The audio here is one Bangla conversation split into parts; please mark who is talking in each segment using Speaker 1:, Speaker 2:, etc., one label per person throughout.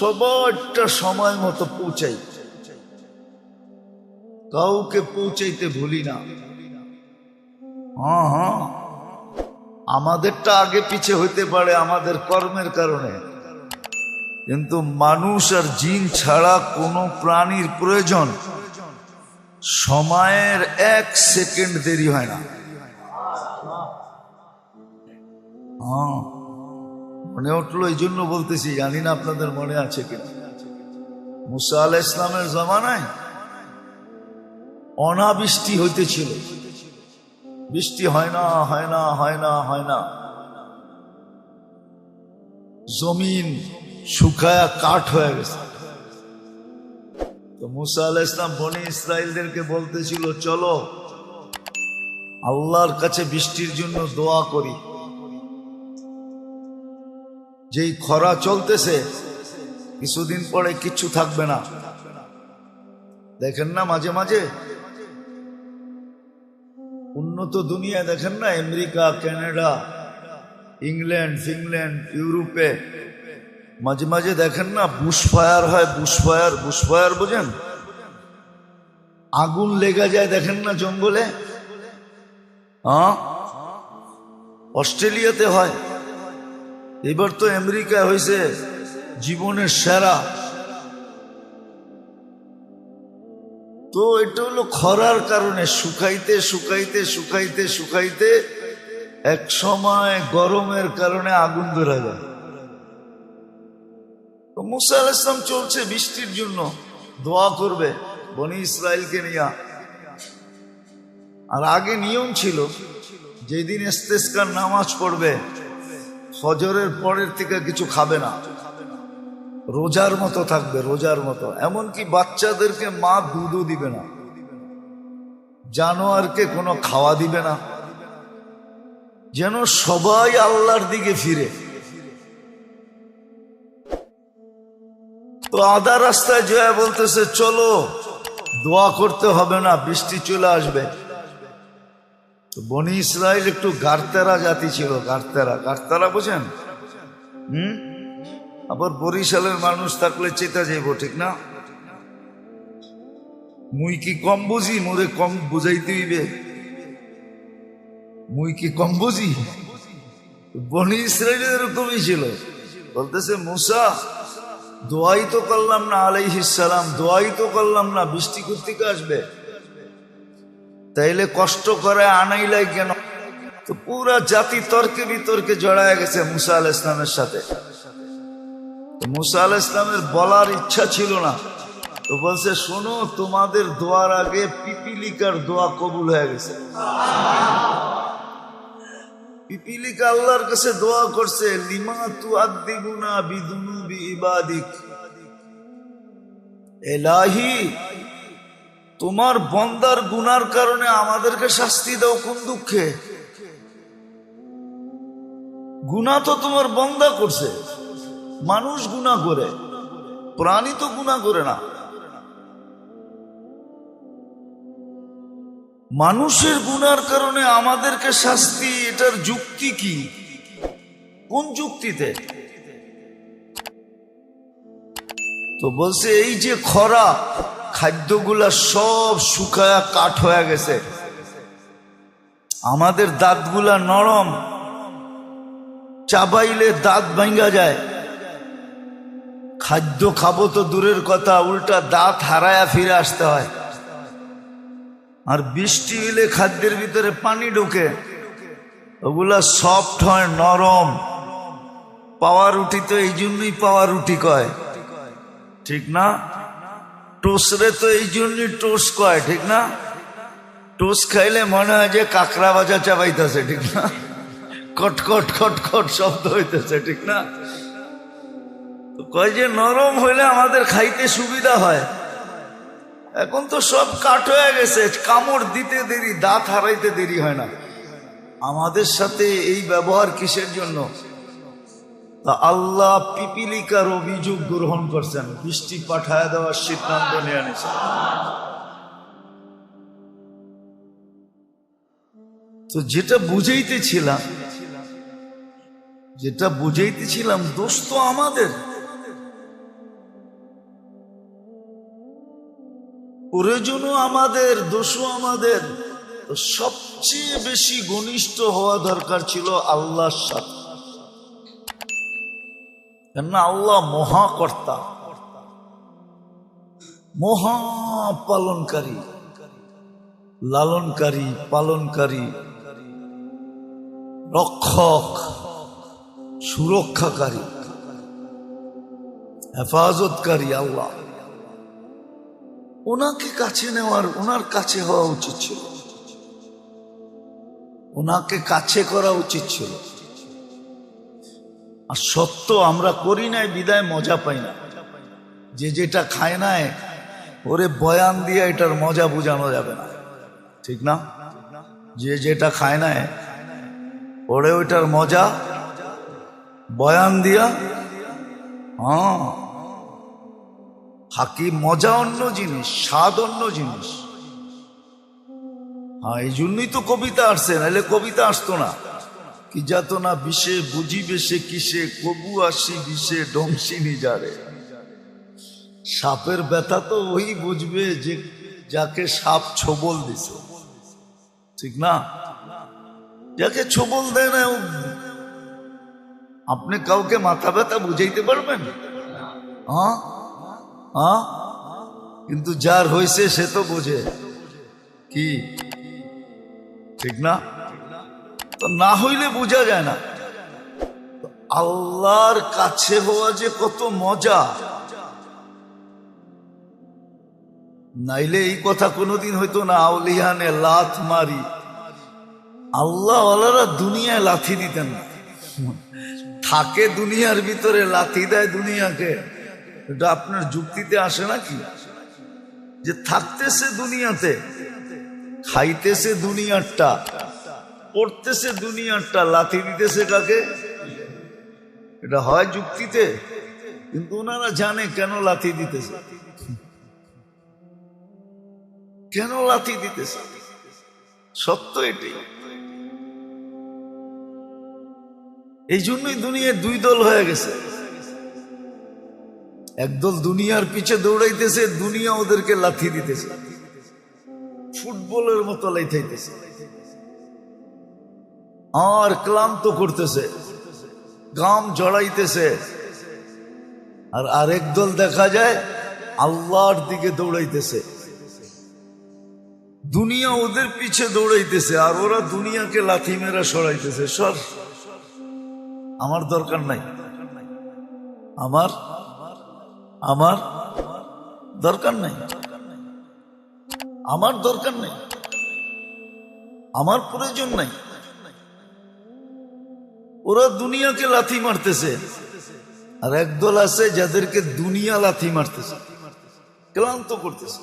Speaker 1: সবারটা সময় মতো পৌঁছাই। কাউকে পৌঁছাইতে ভুলি না। আমাদেরটা আগে পিছে হইতে পারে আমাদের কর্মের কারণে। কিন্তু মানুষ আর জিন ছাড়া কোনো প্রাণীর প্রয়োজন। সময়ের এক সেকেন্ড দেরি হয় না। হ্যাঁ মনে উঠল এই জন্য বলতেছি, জানি না আপনাদের মনে আছে কিনা। মুসা আল ইসলামের জমানায় অনাবৃষ্টি হইতেছিল। বৃষ্টি হয় না হয় না হয় না হয় না। জমিন শুকায়া কাঠ হয়ে গেছে। তো মুসা আল ইসলাম বনি ইসরায়েলদেরকে বলতেছিল, চলো আল্লাহর কাছে বৃষ্টির জন্য দোয়া করি। যেই খরা চলতেছে, কিছুদিন পরে কিচ্ছু থাকবে না। দেখেন না মাঝে মাঝে? উন্নত দুনিয়া দেখেন না? আমেরিকা, কানাডা, ইংল্যান্ড ফিংল্যান্ড ইউরোপে। মাঝে মাঝে দেখেন না? বুশ ফায়ার হয়, বুশ ফায়ার বুশ ফায়ার, বোঝেন? আগুন লেগে যায় দেখেন না জঙ্গলে? অস্ট্রেলিয়াতে হয়। এবার তো আমেরিকা হয়েছে জীবনের সেরা। তো এটা হলো খরার কারণে শুকাইতে শুকাইতে শুকাইতে শুকাইতে এক সময় গরমের কারণে আগুন ধরা যায়। তো মুসা আল ইসলাম চলছে বৃষ্টির জন্য, দোয়া করবে বনি ইসরায়েলকে নিয়ে। আর আগে নিয়ম ছিল, যেদিন ইস্তেস্কার নামাজ পড়বে ফজরের পরের থেকে কিছু খাবে না। রোজার মতো থাকবে, রোজার মতো। এমনকি বাচ্চাদেরকে মা দুধও দিবে না। জানোয়ারকে কোনো খাওয়া দিবে না। যেন সবাই আল্লাহর দিকে ফিরে। তো আদা রাস্তায় জয়া বলতেছে, চলো, দোয়া করতে হবে না, বৃষ্টি চলে আসবে। তো বনি ইসরায়েল একটু গার্তেরা জাতি ছিল, গার্তেরা। গার্তারা বুঝেন? হুম? আবার বরিশালের মানুষ থাকলে চেতা যাইব, ঠিক না? মুই কি কম বুঝি? মোরে কম বুঝাইতে হইবে। মুই কি কম বুঝি? বনি ইসরায়েল এরকমই ছিল। বলতেছে, মুসা, দোয়াই তো করলাম না আলাইহিসালাম দোয়াই তো করলাম না, বৃষ্টি কর্তিকে আসবে? তাইলে কষ্ট করে আনাইলাই কেন? তো পুরা জাতি তর্কে বিতর্কে জড়ায় গেছে মুসা আল ইসলামের সাথে। মুসা আল ইসলামের বলার ইচ্ছা ছিল না। তো বলছে, শোনো, তোমাদের দোয়ার আগে পিপিলিকার দোয়া কবুল হয়ে গেছে। পিপিলিকা আল্লাহর কাছে দোয়া করছে, লিমা তু আদিবুনা বিদুনু বি ইবাদিক। এলাহি তোমার বন্দার গুনার কারণে আমাদেরকে শাস্তি দাও কোন দুঃখে? গুণা তো তোমার বন্দা করছে। মানুষ গুণা করে, প্রাণী তো গুণা করে না। মানুষের গুনার কারণে আমাদেরকে শাস্তি, এটার যুক্তি কি? কোন যুক্তিতে? তো বলছে, এই যে খরা খাদ্যগুলা সব শুকায়া কাঠ হয়ে গেছে। আমাদের দাঁতগুলা নরম। চাবাইলে দাঁত ভাঙ্গা যায়। খাদ্য খাব তো দূরের কথা, উল্টা দাঁত হারায়া ফিরে আসতে হয়। আর বৃষ্টি হইলে খাদ্যের ভিতরে পানি ঢোকে। ওগুলা সফট হয়, নরম। পাওয়া রুটি তো এই জন্যই পাওয়া রুটি কয়। ঠিক না? টোসরে তো এই জন্যই টোস কয়, ঠিক না? টোস খাইলে মনে হয় যে কাঁকড়া বাজা চাবাইতেছে, ঠিক না? কট কট কট কট শব্দ হইতেছে, ঠিক না? কয় যে নরম হইলে আমাদের খাইতে সুবিধা হয়। এখন তো সব কাঠ হয়ে গেছে, কামড় দিতে দেরি, দাঁত হারাইতে দেরি হয় না। আমাদের সাথে এই ব্যবহার কিসের জন্য? তা আল্লাহ পিপিলিকার অভিযোগ গ্রহণ করছেন। বৃষ্টি পাঠায় দেওয়ার সিদ্ধান্ত নিয়ে নিয়েছেন তো যেটা বুঝাইতেছিলাম যেটা বুঝাইতেছিলাম দোষ তো আমাদের। প্রয়োজনও আমাদের, দোষও আমাদের। সবচেয়ে বেশি ঘনিষ্ঠ হওয়া দরকার ছিল আল্লাহর সাথে। কেননা আল্লাহ মহাকর্তা। মহা পালনকারী লালনকারী, পালনকারী। রক্ষক, সুরক্ষাকারী। হেফাজতকারী আল্লাহ। ওনাকে কাছে নেওয়ার, ওনার কাছে হওয়া উচিত ছিল। ওনাকে কাছে করা উচিত ছিল। আর সত্য আমরা করি নাই, বিদায় মজা পাই না। যে যেটা খায় নাই, ওরে বয়ান দিয়ে এটার মজা বোঝানো যাবে না। ঠিক না? যে যেটা খায় নাই, ওরে ওইটার মজা বয়ান দিয়া হ্যাঁ। হাকি মজা অন্য জিনিস, স্বাদ অন্য জিনিস। হ্যাঁ এই জন্যই তো কবিতা আসছে, নাহলে কবিতা আসতো না। কি যাত না বিষে, বুঝিবে সে কিসে, কবু আসি বিষে ডংসি নিজারে। সাপের ব্যথা তো ওই বুঝবে যে, যাকে সাপ ছবল দিছে। ঠিক না? যাকে ছবল দেয় না আপনি কাউকে মাথা ব্যথা বুঝাইতে পারবেন? হ্যাঁ? হ্যাঁ? কিন্তু যার হয়েছে সে তো বোঝে। কি? ঠিক না? না হইলে বোঝা যায় না। আল্লাহর কাছে হওয়া যে কত মজা। নাইলে এই কথা কোনোদিন হইতো না আউলিহানে লাথ মারি। আল্লাহ আল্লাহরা দুনিয়ায় লাথি দিতেন না। থাকে দুনিয়ার ভিতরে, লাথি দেয় দুনিয়াকে। এটা আপনার যুক্তিতে আসে নাকি? যে থাকতেছে দুনিয়াতে, খাইতেছে দুনিয়ারটা। পড়তেছে দুনিয়ারটা লাথি দিতেছে কাকে? এটা হয় যুক্তিতে, কিন্তু ওনারা জানে কেন লাথি দিতেছে। কেন লাথি দিতেছে? সত্য এটাই। এই জন্যই দুনিয়ায় দুই দল হয়ে গেছে। একদল দুনিয়ার পিছে দৌড়াইতেছে, দুনিয়া ওদেরকে লাথি দিতেছে। ফুটবলের মতো লাইথাইতেছে। আর ক্লান্ত করতেছে গাম জড়াইতেছে। আর আরেক দল দেখা যায়, আল্লাহর দিকে দৌড়াইতেছে। দুনিয়া ওদের পিছে দৌড়াইতেছে, আর ওরা দুনিয়াকে লাথি মেরা সরাইতেছে। সর আমার দরকার নাই। আমার আমার দরকার নাই। আমার দরকার নেই। আমার প্রয়োজন নাই। ওরা দুনিয়াকে লাথি মারতেছে। আর একদল আছে যাদেরকে দুনিয়া লাথি মারতেছে। ক্লান্ত করতেছে।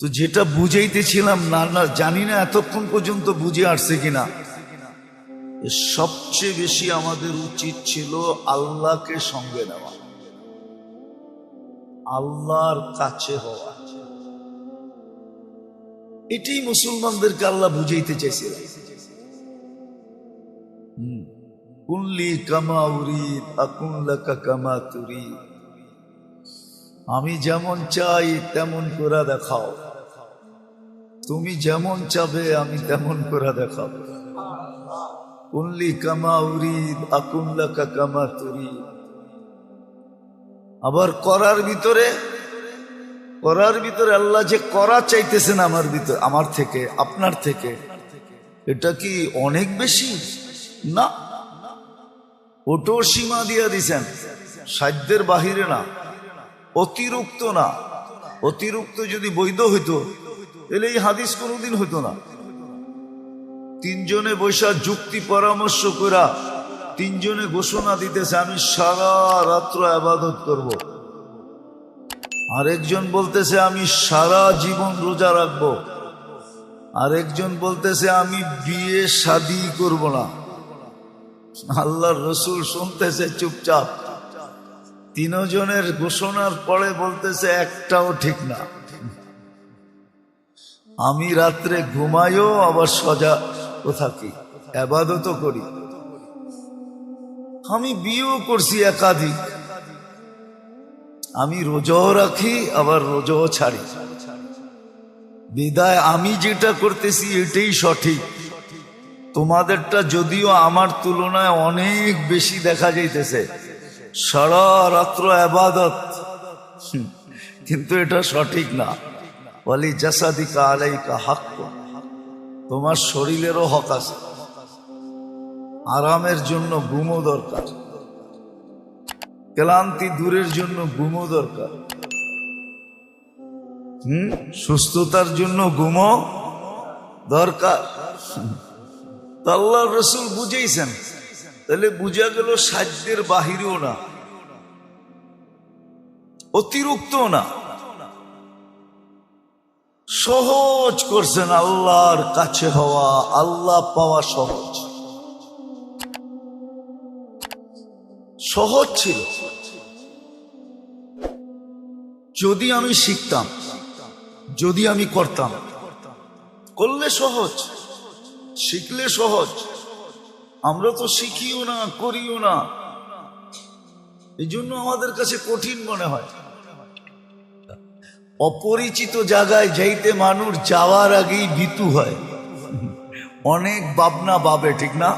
Speaker 1: তো যেটা বুঝাইতেছিলাম না না জানি না এতক্ষণ পর্যন্ত বুঝে আসছে কিনা। সবচেয়ে বেশি আমাদের উচিত ছিল আল্লাহকে সঙ্গে নেওয়া। আল্লাহর কাছে হওয়া। এটাই মুসলমানদেরকে আল্লাহ বুঝাইতে চাইছিলেন। আমি যেমন চাই তেমন করে দেখাও। তুমি যেমন চাবে আমি তেমন করে দেখাও। কুল্লি কামা উরিদ আকুল্লাকা কামা তুরি আবার করার ভিতরে করার ভিতরে আল্লাহ যে করা চাইতেছেন আমার ভিতরে, আমার থেকে, আপনার থেকে, এটা কি অনেক বেশি? না। ওটো সীমা দিয়ে দিছেন। সাধ্যের বাহিরে না। অতিরিক্ত না। অতিরিক্ত যদি বৈধ হইতো, তাহলে এই হাদিস কোনোদিন হইতো না। তিনজনে বৈশা যুক্তি পরামর্শ করা তিনজনে ঘোষণা দিতেছে, আমি সারা রাত্র আবাদত করব। আরেকজন বলতেছে, আমি সারা জীবন রোজা রাখব। আরেকজন বলতেছে, আমি বিয়ে শাদি করব না। আল্লাহর রসুল শুনতেছে চুপচাপ। তিনজনের ঘোষণার পরে বলতেছে, একটাও ঠিক না। আমি রাত্রে ঘুমাইও, আবার সজা থাকি। আবাদতও করি। আমি বিয়েও করছি একাধিক। আমি রোজাও রাখি, আবার রোজাও ছাড়ি। বিদায় আমি যেটা করতেছি, এটাই সঠিক। তোমাদেরটা যদিও আমার তুলনায় অনেক বেশি দেখা যাইতেছে। সারা রাত্র আবাদত। কিন্তু এটা সঠিক না। বলি জাসাদিকা আলাইকা হাক তোমার শরীরেরও হক আছে। আরামের জন্য ঘুমও দরকার। ক্লান্তি দূরের জন্য ঘুমও দরকার। হুম, সুস্থতার জন্য ঘুমও দরকার। আল্লাহ রসুল বুঝেইছেন। তাহলে বুঝা গেল সাধ্যের বাহিরেও না। অতিরিক্ত না। সহজ করছেন আল্লাহর কাছে হওয়া, আল্লাহ পাওয়া সহজ। সহজ ছিল। যদি আমি শিখতাম, যদি আমি করতাম, করলে সহজ। শিখলে সহজ। আমরা তো শিখিও না, করিও না। এই জন্য আমাদের কাছে কঠিন মনে হয়। অপরিচিত জায়গায় যাইতে মানুষ যাওয়ার আগেই ভীতু হয়। অনেক ভাবনা ভাবে, ঠিক না?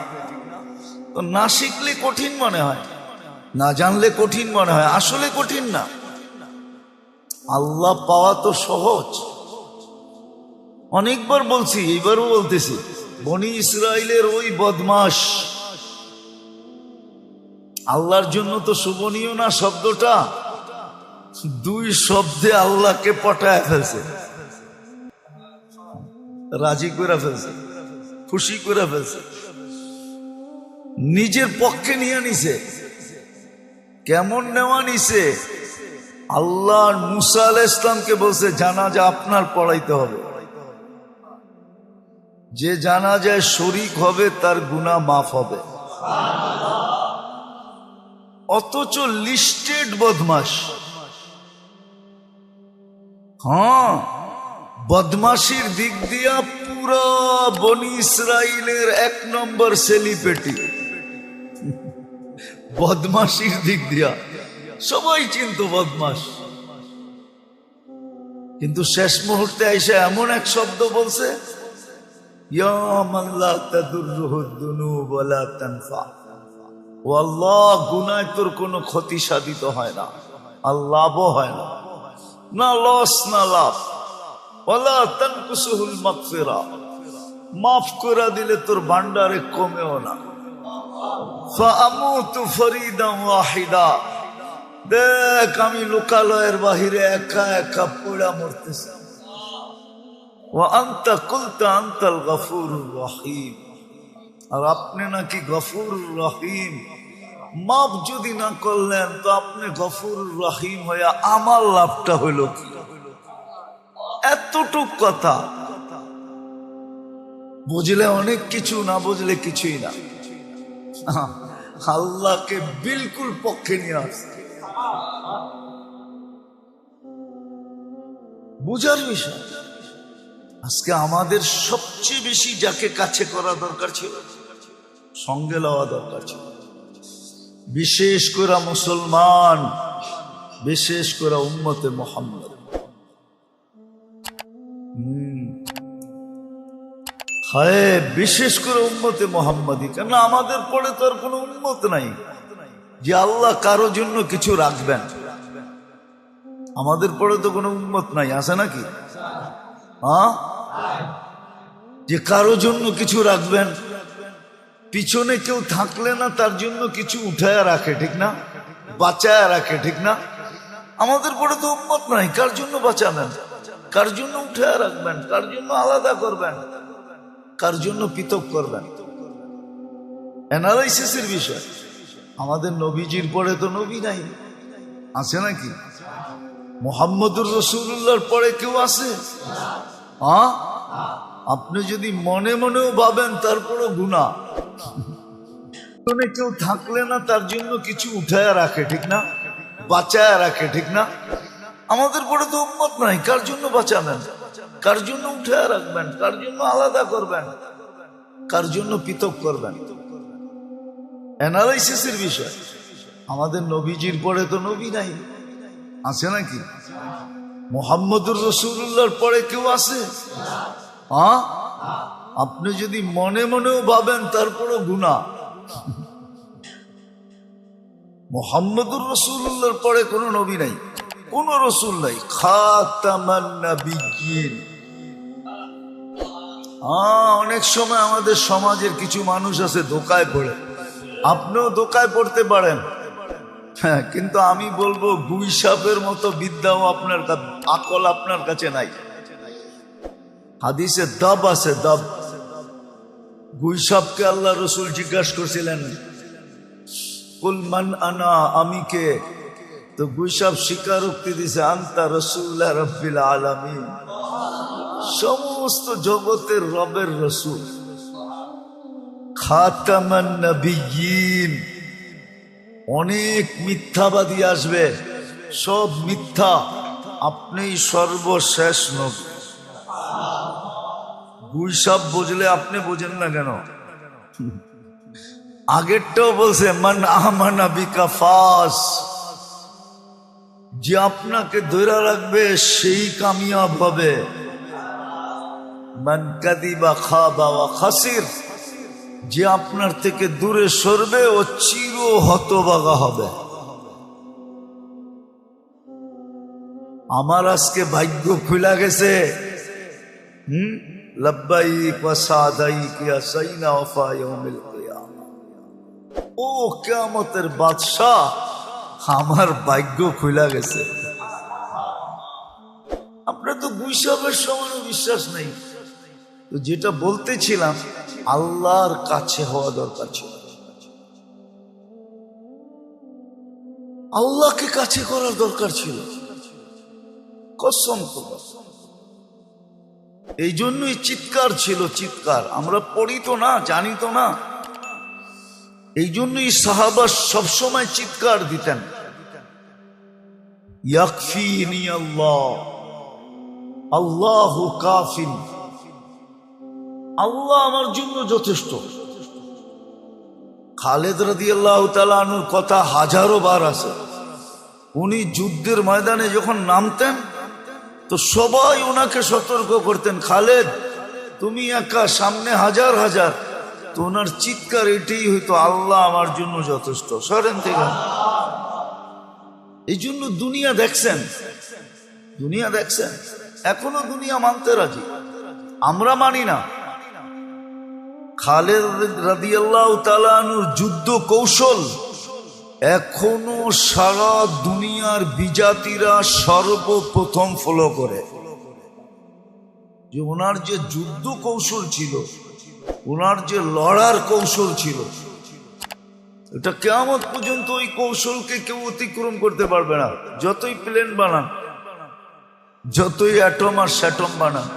Speaker 1: তো না শিখলে কঠিন মনে হয়, না জানলে কঠিন মনে হয়, আসলে কঠিন না। আল্লাহ পাওয়া তো সহজ। অনেকবার বলছি, এইবারও বলতেছি। বনি ইসরায়েলের ওই বদমাস আল্লাহর জন্য তো শোভনীয় না শব্দটা। দুই শব্দে আল্লাহকে পটায় ফেলছে। রাজি করে ফেলছে, খুশি করে ফেলছে। নিজের পক্ষে নিয়ে নিছে। কেমন নেওয়া নিছে? আল্লাহ মুসা আল ইসলামকে বলছে, জানাজা আপনার পড়াইতে হবে। যে জানা যায় শরিক হবে, তার গুণা মাফ হবে। অথচ লিস্টেড বদমাস হ্যাঁ বদমাসির দিক দিয়া পুরো বনি ইসরায়েলের এক নম্বর সেলিপেটি বদমাসির দিক দিয়া। সবাই চিন্ত বদমাস কিন্তু শেষ মুহূর্তে এসে এমন এক শব্দ বলছে তোর কোনো ক্ষতি সাধিত হয় না, আর লাভও হয় না। না লস না লাভ। ওলা তানকুসুহুল মাফ করে দিলে তোর ভান্ডারে কমেও না। ফরিদান ওয়াহিদা। দেখ আমি লোকালয়ের বাহিরে একা একা পড়া মরতেছি। আন্তা কুলতা গফুরুর রহিম। আর আপনি নাকি গফুর রহিম। মাপ যদি না করলেন, তো আপনি গফুর রহিম হইয়া আমার লাভটা হইল কি? এতটুক কথা। বুঝলে অনেক কিছু, না বুঝলে কিছুই না। আল্লাহকে বিলকুল পক্ষে নিয়ে আসছে। বুঝার বিষয়। আজকে আমাদের সবচেয়ে বেশি যাকে কাছে করা দরকার ছিল, সঙ্গে লওয়া দরকার ছিল। বিশেষ করে মুসলমান, বিশেষ করে উম্মতে মোহাম্মদ। হায়, বিশেষ করে উম্মতে মোহাম্মদী কেন আমাদের পরে তো আর কোনো উন্মত নাই। যে আল্লাহ কারও জন্য কিছু রাখবেন। আমাদের পরে তো কোনো উন্মত নাই, আছে নাকি? যে কারও জন্য কিছু রাখবেন, পিছনে কেউ থাকলে না, তার জন্য কিছু উঠায় রাখে, ঠিক না? বাঁচায় রাখে, ঠিক না? আমাদের পরে তো উন্মত নাই, কার জন্য বাঁচাবেন? কার জন্য উঠায় রাখবেন? কার জন্য আলাদা করবেন? কার জন্য পৃথক করবেন? অ্যানালাইসিসের বিষয়। আমাদের নবীজির পরে তো নবী নাই। আছে নাকি? মোহাম্মদুর রসুল্লাহর পরে কেউ আছে? হ্যাঁ আপনি যদি মনে মনেও ভাবেন তারপরও গুণা। কেউ থাকলে না তার জন্য কিছু উঠায় রাখে, ঠিক না? বাঁচায় রাখে, ঠিক না? আমাদের পরে তো উন্মত নাই, কার জন্য বাঁচাবেন? কার জন্য উঠে রাখবেন? কার জন্য আলাদা করবেন? কার জন্য পৃথক করবেন? অ্যানালাইসিসের বিষয়। আমাদের নবীজির পরে তো নবী নাই। আছে নাকি? মোহাম্মদুর রসুল্লাহর পরে কেউ আছে? আপনি যদি মনে মনেও ভাবেন তারপরও গুণা মোহাম্মদুর রসুল্লাহর পরে কোনো নবী নাই। কোন রসুল নাই। খাতামান অনেক সময় আমাদের সমাজের কিছু মানুষ আছে ধোকায় পড়ে। আপনিও ধোকায় পড়তে পারেন। হ্যাঁ কিন্তু আমি বলব গুই সাপের মতো বিদ্যাও আপনার আকল আপনার কাছে নাই। হাদিসে দব আছে, দব। গুই সাপকে আল্লাহ রসুল জিজ্ঞাসা করছিলেন, কুল মান আনা আমি কে? তো গুই সাপ স্বীকারোক্তি দিছে, আন্তা রসুল্লাহ রব্বিল আলামিন। সমস্ত জগতের রবের রসুল। খাতামান নবিয়্যিন অনেক মিথ্যাবাদী আসবে। সব মিথ্যা আপনি সর্বশেষ নবী। গুই সব বুঝলে আপনি বোঝেন না কেন? আগেরটাও বলছে, মান আহমানা বিকা ফাস। যে আপনাকে ধরে রাখবে, সেই কামিয়াব হবে। মান কাদিবা খাবা খাসির। যে আপনার থেকে দূরে সরবে ও চির হতবাগা হবে। আমার আজকে ভাগ্য খুলা গেছে। ও কিয়ামতের বাদশা আমার ভাগ্য খুলা গেছে। আপনার তো গুইসাবের সমানও বিশ্বাস নেই। তো যেটা বলতেছিলাম আল্লাহর কাছে হওয়া দরকার ছিল। আল্লাহকে কাছে করার দরকার ছিল। কসম এই জন্যই চিৎকার ছিল, চিৎকার। আমরা পড়ি তো না, জানি তো না। এই জন্যই সাহাবা সবসময় চিৎকার দিতেন। আল্লাহ। আল্লাহু কাফিন। আল্লাহ আমার জন্য যথেষ্ট। খালেদ রাদি আল্লাহ তালুর কথা হাজারো বার আছে। উনি যুদ্ধের ময়দানে যখন নামতেন, তো সবাই ওনাকে সতর্ক করতেন, খালেদ, তুমি একা, সামনে হাজার হাজার। তো ওনার চিৎকার এটাই হইতো, আল্লাহ আমার জন্য যথেষ্ট। সরেন থেকে এই জন্য দুনিয়া দেখছেন। দুনিয়া দেখছেন। এখনও দুনিয়া মানতে রাজি। আমরা মানি না। খালেদ তালানুর যুদ্ধ কৌশল, এখনও সারা দুনিয়ার বিজাতিরা সর্বপ্রথম ফলো করে। যে ওনার যে যুদ্ধ কৌশল ছিল, ওনার যে লড়ার কৌশল ছিল, এটা কেমন পর্যন্ত ওই কৌশলকে কেউ অতিক্রম করতে পারবে না। যতই প্লেন বানান, যতই অ্যাটম আর স্যাটম বানান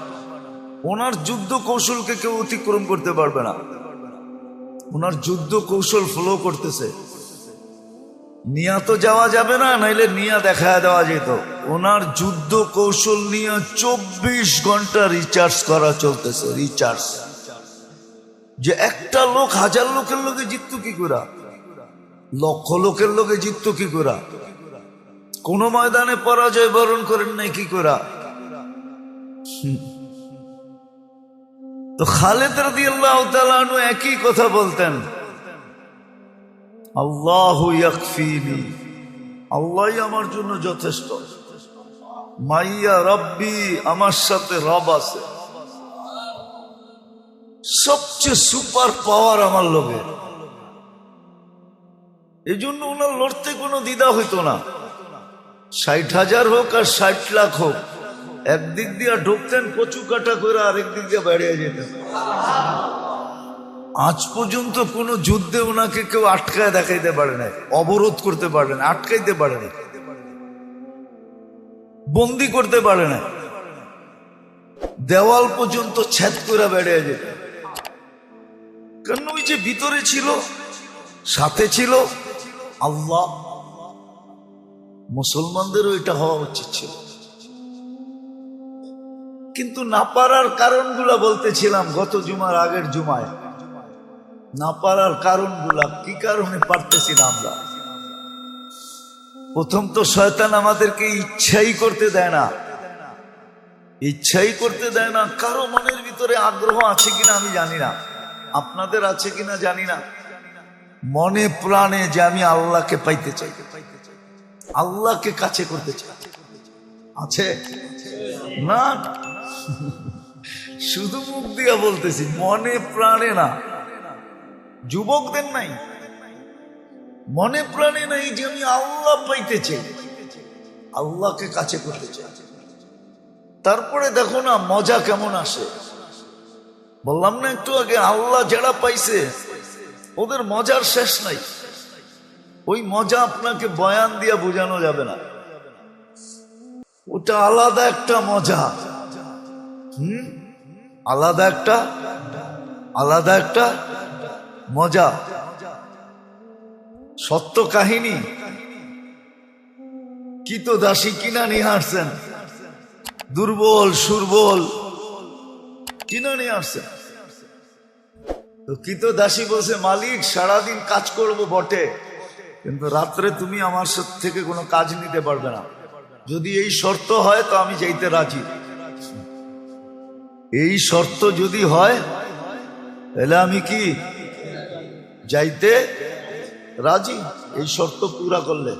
Speaker 1: ওনার যুদ্ধ কৌশলকে কেউ অতিক্রম করতে পারবে না। ওনার যুদ্ধ কৌশল ফলো করতেছে। নিয়া তো যাওয়া যাবে না, নাইলে নিয়া দেখা দেওয়া যেত। ওনার যুদ্ধ কৌশল নিয়ে চব্বিশ ঘণ্টা রিচার্জ করা চলতেছে রিচার্জ যে একটা লোক হাজার লোকের লোকে জিততো কি করা? লক্ষ লোকের লোকে জিততো কি করা? কোন ময়দানে পরাজয় বরণ করেন নাই কি করা? তো খালেদ রাদি আল্লাহ একই কথা বলতেন। আল্লাহ আল্লাহ আমার জন্য যথেষ্ট। মাইয়া রব্বি আমার সাথে রব আছে। সবচেয়ে সুপার পাওয়ার আমার লোকে এই জন্য ওনার লড়তে কোনো দ্বিধা হইতো না। ষাট হাজার হোক আর ষাট লাখ হোক একদিক দিয়ে ঢুকতেন কচু কাটা করে আরেক দিক দিয়ে বেড়িয়ে যেতেন আজ পর্যন্ত কোনো যুদ্ধে ওনাকে কেউ আটকায় দেখাইতে পারে না অবরোধ করতে পারে না আটকাইতে পারে না বন্দি করতে পারে না দেওয়াল পর্যন্ত ছেদ করে বেড়ে যেত কারণ ওই যে ভিতরে ছিল, সাথে ছিল, আল্লাহ। মুসলমানদেরও এটা হওয়া উচিত ছিল। কিন্তু না পারার কারণগুলা বলতেছিলাম গত জুমার আগের জুমায়। না পারার কারণগুলা কি কারণে পারতেছি না আমরা? প্রথম তো শয়তান আমাদেরকে ইচ্ছাই করতে দেয় না। ইচ্ছাই করতে দেয় না। কারও মনের ভিতরে আগ্রহ আছে কিনা আমি জানি না। আপনাদের আছে কিনা জানি না। মনে প্রাণে যে আমি আল্লাহকে পাইতে চাই। আল্লাহকে কাছে করতে চাই। আছে? না। শুধু মুখ দিয়া বলতেছি, মনে প্রাণে না। যুবকদের নাই। মনে প্রাণে নাই যে আমি আল্লাহ পাইতে চাই। আল্লাহকে কাছে করতে চাই। তারপরে দেখো না, মজা কেমন আসে। বললাম না একটু আগে, আল্লাহ যারা পাইছে, ওদের মজার শেষ নাই। ওই মজা আপনাকে বয়ান দিয়া বোঝানো যাবে না। ওটা আলাদা একটা মজা। হুম? আলাদা একটা আলাদা একটা মজা। সত্য কাহিনী। কি তো দাসী কিনা নিয়ে আসছেন? দুর্বল, সুরবল। কিনা নিয়ে আসছেন? তো কি তো দাসী বলছে, মালিক, সারাদিন কাজ করব বটে। কিন্তু রাত্রে তুমি আমার থেকে কোনো কাজ নিতে পারবে না। যদি এই শর্ত হয় তো আমি যাইতে রাজি। এই শর্ত যদি হয়, তাহলে আমি কি যাইতে রাজি? এই শর্ত পুরা করলে।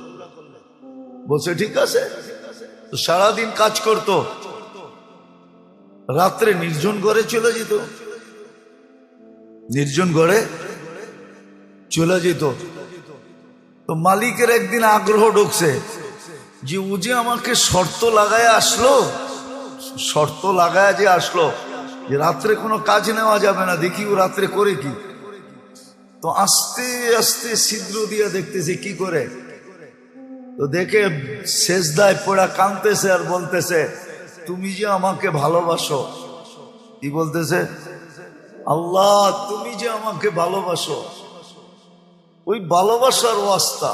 Speaker 1: বলছে, ঠিক আছে। তো সারাদিন কাজ করত। রাত্রে নির্জন ঘরে চলে যেত। নির্জন ঘরে চলে যেত। তো মালিকের একদিন আগ্রহ ঢুকছে যে ও যে আমাকে শর্ত লাগায় আসলো শর্ত লাগায় যে আসলো, যে রাত্রে কোনো কাজ নেওয়া যাবে না, দেখি ও রাত্রে করে কি। তো আস্তে আস্তে ছিদ্র দিয়ে দেখতেছে কি করে। তো দেখে শেষ দায় পড়া কাঁদতেছে আর বলতেছে, তুমি যে আমাকে ভালোবাসো। কি বলতেছে? আল্লাহ, তুমি যে আমাকে ভালোবাসো। ওই ভালোবাসার ওয়াস্তা।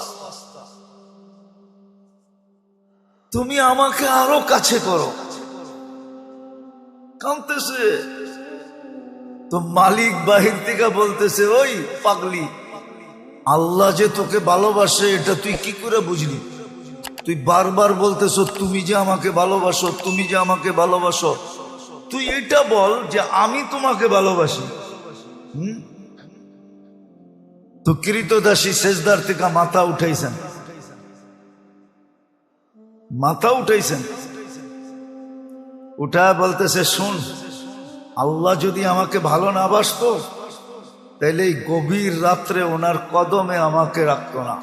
Speaker 1: তুমি আমাকে আরও কাছে করো। কাঁদতেছে তো মালিক বাহির থেকে বলতেছে, ওই পাগলি, আল্লাহ যে তোকে ভালোবাসে, এটা তুই কি করে বুঝলি? তুই বারবার বলতেছ, তুমি যে আমাকে ভালোবাসো, তুমি যে আমাকে ভালোবাসো। তুই এটা বল যে আমি তোমাকে ভালোবাসি। হুম? তো কৃতদাসী শেষদার থেকে মাথা উঠাইছেন। মাথা উঠাইছেন। উঠা বলতেছে, শুন, আল্লাহ যদি আমাকে ভালো না বাসতো, তাইলে এই গভীর রাত্রে ওনার কদমে আমাকে রাখতো না।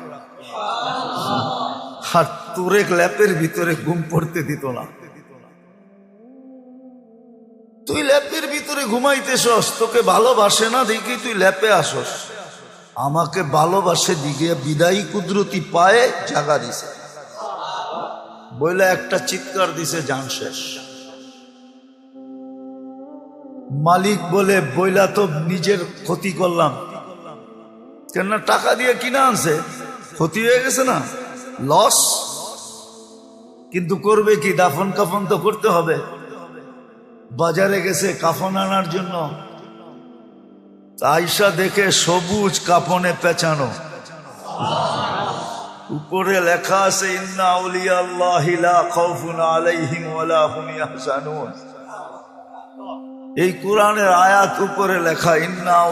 Speaker 1: আর তোরে ল্যাপের ভিতরে ঘুম পড়তে দিত না। তুই ল্যাপের ভিতরে ঘুমাইতেছস, তোকে ভালোবাসে না দেখি তুই ল্যাপে আসস। আমাকে ভালোবাসে দিকে বিদায়ী কুদরতি পায়ে জাগা দিছে। বইলে একটা চিৎকার দিছে, জান শেষ। মালিক বলে, বইলা তো নিজের ক্ষতি করলাম। কেননা টাকা দিয়ে কিনা আনছে, ক্ষতি হয়ে গেছে না, লস। কিন্তু করবে কি? দাফন কাফন তো করতে হবে। বাজারে গেছে কাফন আনার জন্য। আইসা দেখে সবুজ কাফনে পেঁচানো। উপরে লেখা আছে, ইন্না আউলিয়া আল্লাহ আলাইহিম ওয়ালা হুম ইয়াহজানুন। এই কোরআনের আয়াত উপরে লেখা, ইন্না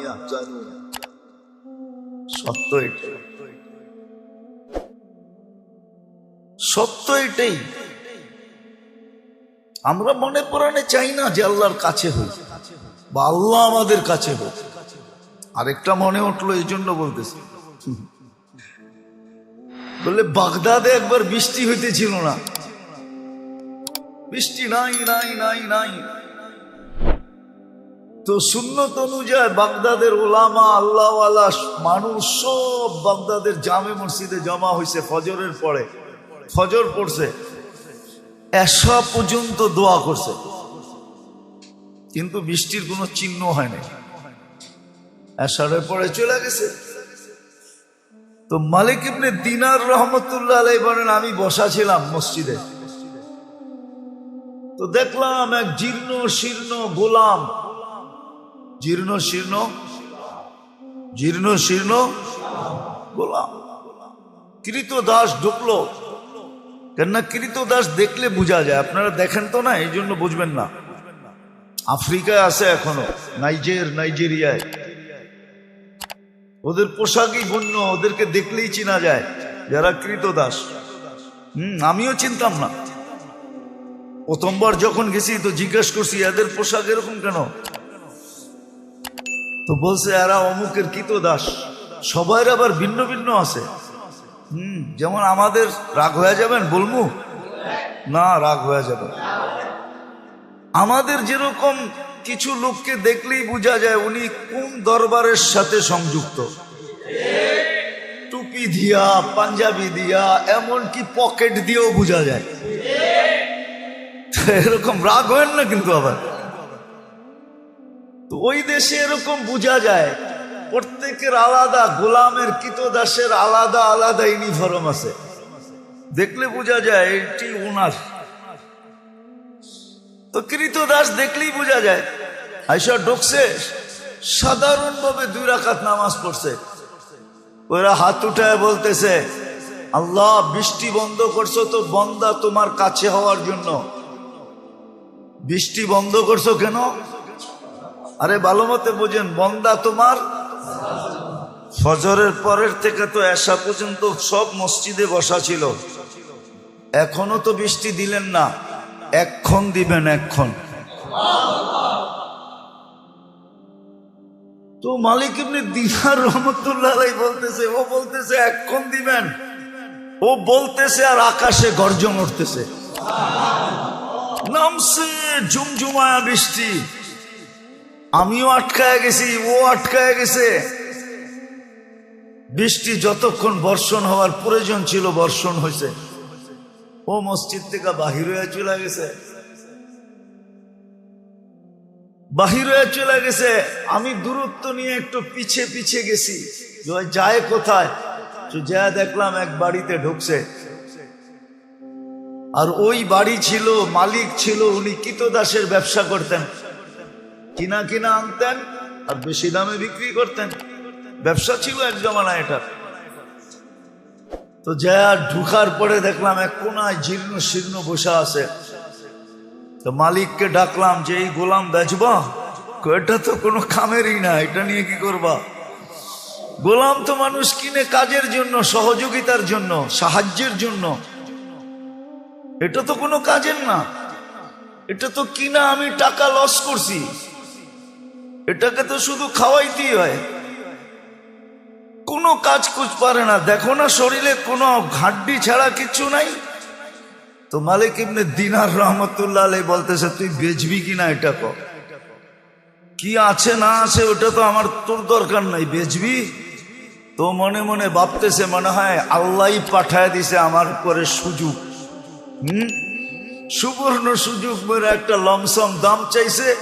Speaker 1: ইয়াহজানুন। সত্য এটাই। সত্য এটাই। আমরা মনে প্রাণে চাই না যে আল্লাহর কাছে হই বা আল্লাহ আমাদের কাছে হোক। আরেকটা মনে উঠল এই জন্য বলতেছি। বললে বাগদাদে একবার বৃষ্টি হইতেছিল না। বৃষ্টি নাই নাই নাই নাই। তো সুন্নত অনুযায়ী বাগদাদের ওলামা আল্লাহওয়ালা মানুষ সব বাগদাদের জামে মসজিদে জমা হয়েছে ফজরের পরে। ফজর পড়ছে এসা পর্যন্ত দোয়া করছে। কিন্তু বৃষ্টির কোনো চিহ্ন হয়নি এসারের পরে চলে গেছে। তো মালিক ইবনে দিনার রহমতুল্লাহ আলাই বলেন, আমি বসা ছিলাম মসজিদে। তো দেখলাম এক জীর্ণ শীর্ণ গোলাম। জীর্ণ শীর্ণ? জীর্ণ শীর্ণ গোলাম। কৃত দাস ঢুকলো। কেননা কৃত দাস দেখলে বোঝা যায়। আপনারা দেখেন তো না, এই জন্য বুঝবেন না। আফ্রিকায় আছে এখনও, নাইজের, নাইজেরিয়ায়। ওদের পোশাকই বন্য ওদেরকে দেখলেই চেনা যায় যারা কৃত দাস। হম, আমিও চিনতাম না। প্রথমবার যখন গেছি তো জিজ্ঞেস করছি, এদের পোশাক এরকম কেন? তো বলছে, এরা অমুকের কৃত দাস। সবার আবার ভিন্ন ভিন্ন আছে। হুম, যেমন আমাদের রাগ হয়ে যাবেন, বলমু? না, রাগ হয়ে যাবে। আমাদের যেরকম কিছু লোককে দেখলেই বোঝা যায়, উনি কোন দরবারের সাথে সংযুক্ত। টুপি দিয়া, পাঞ্জাবি দিয়া, এমনকি পকেট দিয়েও বোঝা যায়। এরকম রাগ হয় না কিন্তু আবার? তো ওই দেশে এরকম বোঝা যায়, প্রত্যেকের আলাদা, গোলামের, কিতদাসের আলাদা আলাদা ইউনিফর্ম আছে। দেখলে বোঝা যায় এটি ওনার তো কৃতদাস দেখলেই বোঝা যায়। আইসা ঢুকছে, সাধারণভাবে দুই রাকাত নামাজ পড়ছে। ওরা হাত উঠায় বলতেছে, আল্লাহ, বৃষ্টি বন্ধ করছ তো বন্দা তোমার কাছে হওয়ার জন্য। বৃষ্টি বন্ধ করছ কেন? আরে ভালো মতে বোঝেন বন্দা তোমার? ফজরের পরের থেকে তো এসা পর্যন্ত সব মসজিদে বসা ছিল। এখনও তো বৃষ্টি দিলেন না এক্ষণ দিবেন এক্ষণ তো মালিক এমনি দিনার রহমতুল্লাহ বলতেছে, ও বলতেছে এক্ষণ দিবেন। ও বলতেছে আর আকাশে গর্জন উঠতেছে। নামছে, ঝুমঝুমায়া বৃষ্টি। আমিও আটকায় গেছি, ও আটকায় গেছে। বৃষ্টি যতক্ষণ বর্ষণ হওয়ার প্রয়োজন ছিল, বর্ষণ হয়েছে। ও মসজিদ থেকে বাহির হয়ে চলে গেছে। বাহির হয়ে চলে গেছে। আমি দূরত্ব নিয়ে একটু পিছে পিছে গেছি। যায় কোথায়? যা দেখলাম এক বাড়িতে ঢুকছে। আর ওই বাড়ি ছিল, মালিক ছিল, উনি কিতদাসের ব্যবসা করতেন। কিনা কিনা আনতেন আর বেশি দামে বিক্রি করতেন। ব্যবসা ছিল এক জমানা এটা। তো যা ঢুকার পরে দেখলাম এক কোনায় জীর্ণ শীর্ণ বসা আছে। তো মালিককে ডাকলাম যে, এই গোলাম বেচবা এটা তো কোনো কামেরই না, এটা নিয়ে কি করবা? গোলাম তো মানুষ কিনে কাজের জন্য, সহযোগিতার জন্য, সাহায্যের জন্য এটা তো কোনো কাজের না। এটা তো কিনা আমি টাকা লস করছি। এটাকে তো শুধু খাওয়াইতেই হয়। কোনো কাজ কুচ পারে না। দেখো না শরীরে কোনো ঘাড্ডি ছাড়া কিচ্ছু নাই। তো মালিক ইবনে দিনার রহমতুল্লাহ আলাই বলতেছে, তুই বেচবি কিনা এটা ক? কি আছে না আছে ওটা তো আমার তোর দরকার নাই। বেচবি? তো মনে মনে ভাবতেছে, মনে হয় আল্লাহ পাঠায় দিছে আমার পরে সুযোগ। সুবর্ণ সুযোগ মেরে একটা লমসম দাম চাইছে।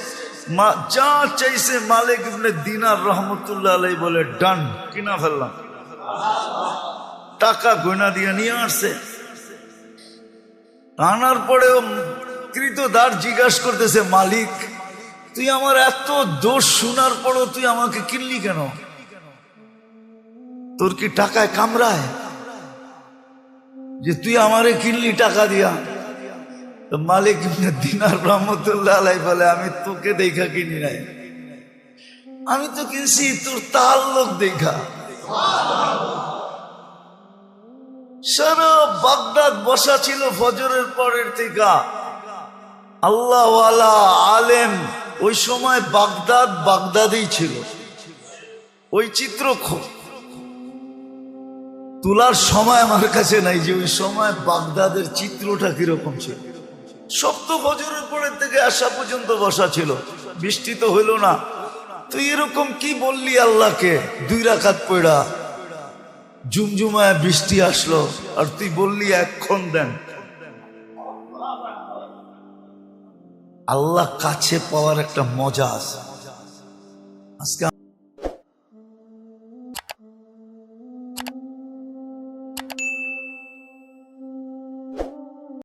Speaker 1: মা, যা চাইছে মালিক দিনার রহমতুল্লাহ আলাই বলে ডান কিনা ফেললাম। টাকা গয়না দিয়ে নিয়ে আসছে। আনার পরেও কৃতদার জিজ্ঞাসা করতেছে, মালিক, তুই আমার এত দোষ শোনার পরও তুই আমাকে কিনলি কেন? তোর কি টাকায় কামড়ায়? যে তুই আমারে কিনলি টাকা দিয়া। মালিক দিনার রহমতুল্লাহ আলাই বলে, আমি তোকে দেখা কিনি নাই। আমি তো কিনছি তোর তার লোক দেখা বাগদাদ বসা ছিল ফজরের পরের থেকে। আল্লাহ আলেম ওই সময় বাগদাদ বাগদাদেই ছিল। ওই চিত্র তোলার সময় আমার কাছে নাই, যে ওই সময় বাগদাদের চিত্রটা কীরকম ছিল। সপ্ত বছরের পরের থেকে আসা পর্যন্ত বসা ছিল। বৃষ্টি তো হইল না। তুই এরকম কি বললি আল্লাহকে? দুই রাখাত পড়া জুমজুমায় বৃষ্টি আসলো, আর তুই বললি এক্ষণ দেন। আল্লাহ কাছে পাওয়ার একটা মজা আছে। আজকে